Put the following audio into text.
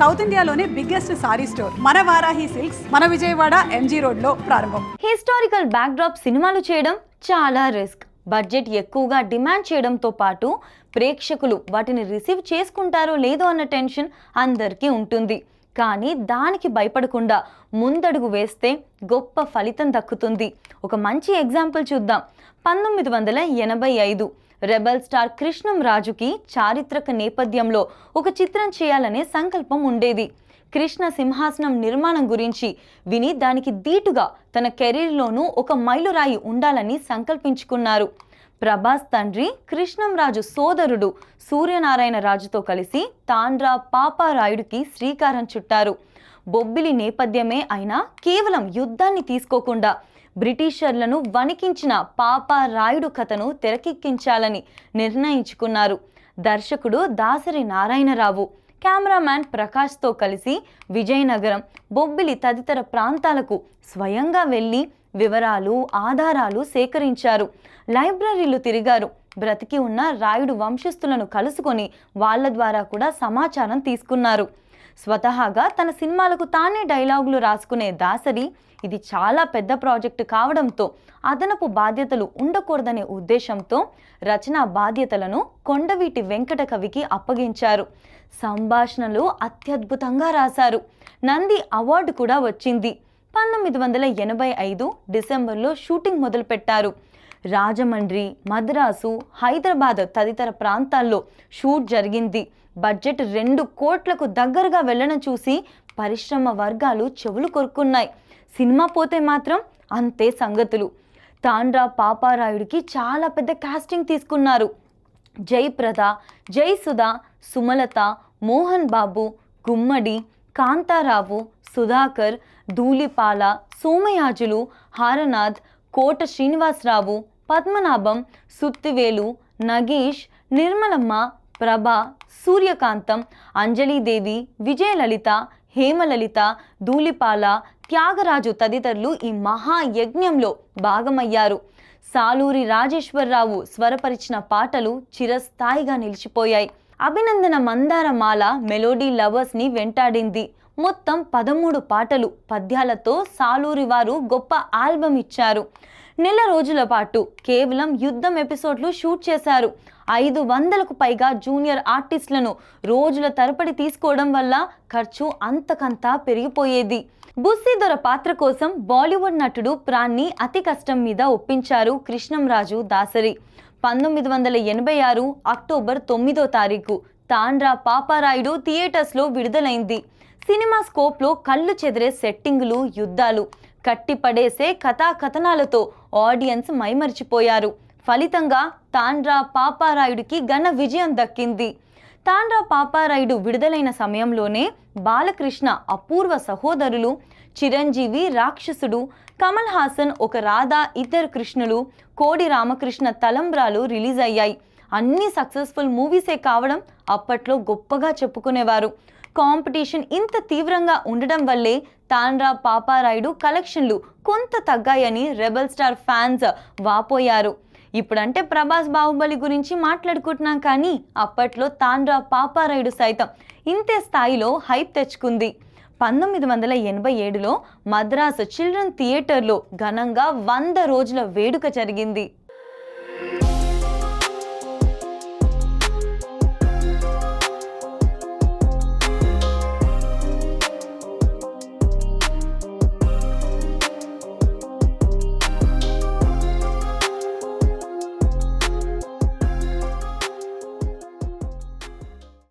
South ఇండియాలోనే biggest sorry store మన Varahi silks మన విజయవాడ ఎంజీ రోడ్లో ప్రారంభం. హిస్టారికల్ బ్యాక్డ్రాప్ సినిమాలు చేయడం చాలా రిస్క్. బడ్జెట్ ఎక్కువగా డిమాండ్ చేయడంతో పాటు ప్రేక్షకులు వాటిని రిసీవ్ చేసుకుంటారో లేదో అన్న టెన్షన్ అందరికీ ఉంటుంది. కానీ దానికి భయపడకుండా ముందడుగు వేస్తే గొప్ప ఫలితం దక్కుతుంది. ఒక మంచి ఎగ్జాంపుల్ చూద్దాం. పంతొమ్మిది వందల ఎనభై ఐదు రెబల్ స్టార్ కృష్ణం రాజుకి చారిత్రక నేపథ్యంలో ఒక చిత్రం చేయాలనే సంకల్పం ఉండేది. కృష్ణ సింహాసనం నిర్మాణం గురించి విని దానికి దీటుగా తన కెరీర్లోనూ ఒక మైలురాయి ఉండాలని సంకల్పించుకున్నారు. ప్రభాస్ తండ్రి కృష్ణంరాజు సోదరుడు సూర్యనారాయణ రాజుతో కలిసి తాండ్రా పాపారాయుడికి శ్రీకారం చుట్టారు. బొబ్బిలి నేపథ్యమే అయినా కేవలం యుద్ధాన్ని తీసుకోకుండా బ్రిటిషర్లను వణికించిన పాపారాయుడు కథను తెరకెక్కించాలని నిర్ణయించుకున్నారు. దర్శకుడు దాసరి నారాయణరావు కెమెరామ్యాన్ ప్రకాష్తో కలిసి విజయనగరం బొబ్బిలి తదితర ప్రాంతాలకు స్వయంగా వెళ్ళి వివరాలు ఆధారాలు సేకరించారు. లైబ్రరీలు తిరిగారు. బ్రతికి ఉన్న రాయుడు వంశస్థులను కలుసుకొని వాళ్ళ ద్వారా కూడా సమాచారం తీసుకున్నారు. స్వతహాగా తన సినిమాలకు తానే డైలాగులు రాసుకునే దాసరి ఇది చాలా పెద్ద ప్రాజెక్టు కావడంతో అదనపు బాధ్యతలు ఉండకూడదనే ఉద్దేశంతో రచనా బాధ్యతలను కొండవీటి వెంకట కవికి అప్పగించారు. సంభాషణలు అత్యద్భుతంగా రాశారు. నంది అవార్డు కూడా వచ్చింది. పంతొమ్మిది వందల ఎనభై ఐదు డిసెంబర్లో షూటింగ్ మొదలుపెట్టారు. రాజమండ్రి మద్రాసు హైదరాబాద్ తదితర ప్రాంతాల్లో షూట్ జరిగింది. బడ్జెట్ రెండు కోట్లకు దగ్గరగా వెళ్ళడం చూసి పరిశ్రమ వర్గాలు చెవులు కొరుక్కున్నాయి. సినిమా పోతే మాత్రం అంతే సంగతులు. తాండ్రా పాపారాయుడికి చాలా పెద్ద కాస్టింగ్ తీసుకున్నారు. జయప్రద జయసుధ సుమలత మోహన్ బాబు గుమ్మడి కాంతారావు సుధాకర్ ధూళిపాల సోమయాజులు హారనాథ్ కోట శ్రీనివాసరావు పద్మనాభం సుత్తివేలు నగేష్ నిర్మలమ్మ ప్రభ సూర్యకాంతం అంజలీదేవి విజయలలిత హేమలలిత ధూళిపాల త్యాగరాజు తదితరులు ఈ మహాయజ్ఞంలో భాగమయ్యారు. సాలూరి రాజేశ్వరరావు స్వరపరిచిన పాటలు చిరస్థాయిగా నిలిచిపోయాయి. అభినందన మందారమాల మెలోడీ లవర్స్ని వెంటాడింది. మొత్తం పదమూడు పాటలు పద్యాలతో సాలూరి వారు గొప్ప ఆల్బమ్ ఇచ్చారు. నెల రోజుల పాటు కేవలం యుద్ధం ఎపిసోడ్లు షూట్ చేశారు. ఐదు వందలకు పైగా జూనియర్ ఆర్టిస్టులను రోజుల తరబడి తీసుకోవడం వల్ల ఖర్చు అంతకంతా పెరిగిపోయేది. బుస్సీదొర పాత్ర కోసం బాలీవుడ్ నటుడు ప్రాణ్ని అతి కష్టం మీద ఒప్పించారు కృష్ణంరాజు దాసరి. పంతొమ్మిది వందల ఎనభై ఆరు అక్టోబర్ తొమ్మిదో తారీఖు. తాండ్రా పాపారాయుడు థియేటర్స్లో విడుదలైంది. సినిమా స్కోప్లో కళ్ళు చెదిరే సెట్టింగులు యుద్ధాలు. కట్టిపడేసే కథాకథనాలతో ఆడియన్స్ మైమరిచిపోయారు. ఫలితంగా తాండ్రా పాపారాయుడికి ఘన విజయం దక్కింది. తాండ్రా పాపారాయుడు విడుదలైన సమయంలోనే బాలకృష్ణ అపూర్వ సహోదరులు చిరంజీవి రాక్షసుడు కమల్ హాసన్ ఒక రాధా ఇద్దరు కృష్ణులు కోడి రామకృష్ణ తలంబ్రాలు రిలీజ్ అయ్యాయి. అన్ని సక్సెస్ఫుల్ మూవీసే కావడం అప్పట్లో గొప్పగా చెప్పుకునేవారు. కాంపిటీషన్ ఇంత తీవ్రంగా ఉండడం వల్లే తాండ్రా పాపారాయుడు కలెక్షన్లు కొంత తగ్గాయని రెబల్ స్టార్ ఫ్యాన్స్ వాపోయారు. ఇప్పుడంటే ప్రభాస్ బాహుబలి గురించి మాట్లాడుకుంటున్నాం కానీ అప్పట్లో తాండ్రా పాపారాయుడు సైతం ఇంతే స్థాయిలో హైప్ తెచ్చుకుంది. పంతొమ్మిది వందల ఎనభై ఏడులో మద్రాసు చిల్డ్రన్ థియేటర్లో ఘనంగా వంద రోజుల వేడుక జరిగింది.